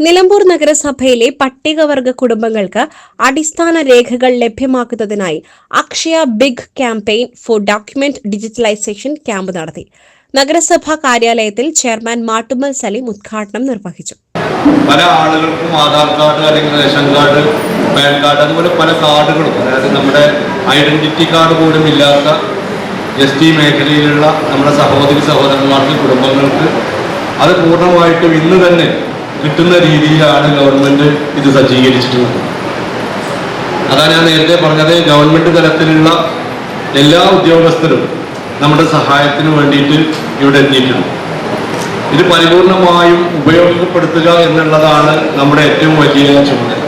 നിലമ്പൂർ നഗരസഭയിലെ പട്ടികവർഗ കുടുംബങ്ങൾക്ക് അടിസ്ഥാന രേഖകൾ ലഭ്യമാക്കുന്നതിനായി Akshaya big campaign for document digitalisation camp നടത്തി. നഗരസഭാ കാര്യാലയത്തിൽ ചെയർമാൻ മാട്ടുമൽ സലീം ഉദ്ഘാടനം നിർവഹിച്ചു. പല ആളുകൾക്കും ആധാർ കാർഡ് അല്ലെങ്കിൽ റേഷൻ കാർഡ് പാൻ കാർഡ് അതുപോലെ പല കാർഡുകളും അതായത് നമ്മുടെ ഐഡന്റിറ്റി കാർഡ് പോലും ഇല്ലാത്ത എസ് ടി മേഖലയിലുള്ള നമ്മുടെ സഹോദരി സഹോദരന്മാർക്ക് കുടുംബങ്ങൾക്ക് അത് പൂർണമായിട്ടും ഇന്ന് തന്നെ കിട്ടുന്ന രീതിയിലാണ് ഗവൺമെന്റ് ഇത് സജ്ജീകരിച്ചിട്ടുള്ളത്. അതാണ് ഞാൻ നേരത്തെ പറഞ്ഞത് ഗവൺമെന്റ് തലത്തിലുള്ള എല്ലാ ഉദ്യോഗസ്ഥരും നമ്മുടെ സഹായത്തിന് വേണ്ടിയിട്ട് ഇവിടെ എത്തിയിട്ടുണ്ട്. ഇത് പരിപൂർണമായും ഉപയോഗപ്പെടുത്തുക എന്നുള്ളതാണ് നമ്മുടെ ഏറ്റവും വലിയ ചുമതല.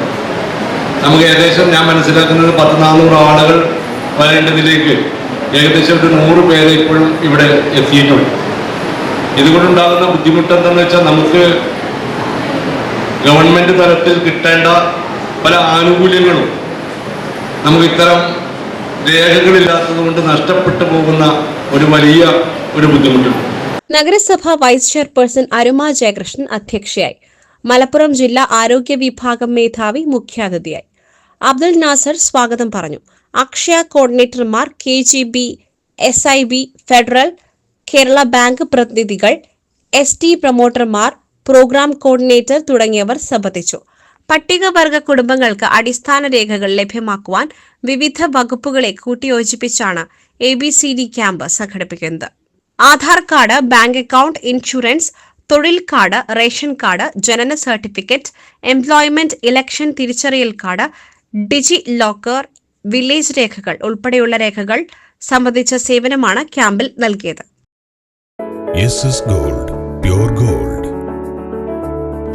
നമുക്ക് ഏകദേശം ഞാൻ മനസ്സിലാക്കുന്നത് പത്ത് നാനൂറ് ആളുകൾ വരേണ്ടതിലേക്ക് ഏകദേശം ഒരു നൂറ് പേരെ ഇപ്പോഴും ഇവിടെ എത്തിയിട്ടുണ്ട്. ഇതുകൊണ്ടുണ്ടാകുന്ന ബുദ്ധിമുട്ട് എന്താണെന്ന് വെച്ചാൽ നമുക്ക് ഗവൺമെന്റ് തലത്തിൽ കിട്ടേണ്ട പല ആനുകൂല്യങ്ങളും നമുക്ക് ഇത്തരം രേഖകളില്ലാത്തത് കൊണ്ട് നഷ്ടപ്പെട്ടു പോകുന്ന ഒരു വലിയ ഒരു ബുദ്ധിമുട്ടുണ്ട്. നഗരസഭ വൈസ് ചെയർപേഴ്സൺ അരുമ ജയകൃഷ്ണൻ അധ്യക്ഷയായി. മലപ്പുറം ജില്ലാ ആരോഗ്യ വിഭാഗം മേധാവി മുഖ്യാതിഥിയായി. അബ്ദുൽ നാസർ സ്വാഗതം പറഞ്ഞു. Akshaya കോർഡിനേറ്റർമാർ K G B S I B Federal Kerala bank പ്രതിനിധികൾ എസ് ടി പ്രൊമോട്ടർമാർ പ്രോഗ്രാം കോർഡിനേറ്റർ തുടങ്ങിയവർ സംബന്ധിച്ചു. പട്ടികവർഗ കുടുംബങ്ങൾക്ക് അടിസ്ഥാന രേഖകൾ ലഭ്യമാക്കുവാൻ വിവിധ വകുപ്പുകളെ കൂട്ടിയോജിപ്പിച്ചാണ് A B C D camp സംഘടിപ്പിക്കുന്നത്. Aadhaar card bank account insurance തൊഴിൽ കാർഡ് റേഷൻ കാർഡ് ജനന സർട്ടിഫിക്കറ്റ് എംപ്ലോയ്മെന്റ് ഇലക്ഷൻ തിരിച്ചറിയൽ കാർഡ് ഡിജി ലോക്കർ വില്ലേജ് രേഖകൾ ഉൾപ്പെടെയുള്ള രേഖകൾ സംബന്ധിച്ച സേവനമാണ് ക്യാമ്പിൽ നൽകിയത്. Gold gold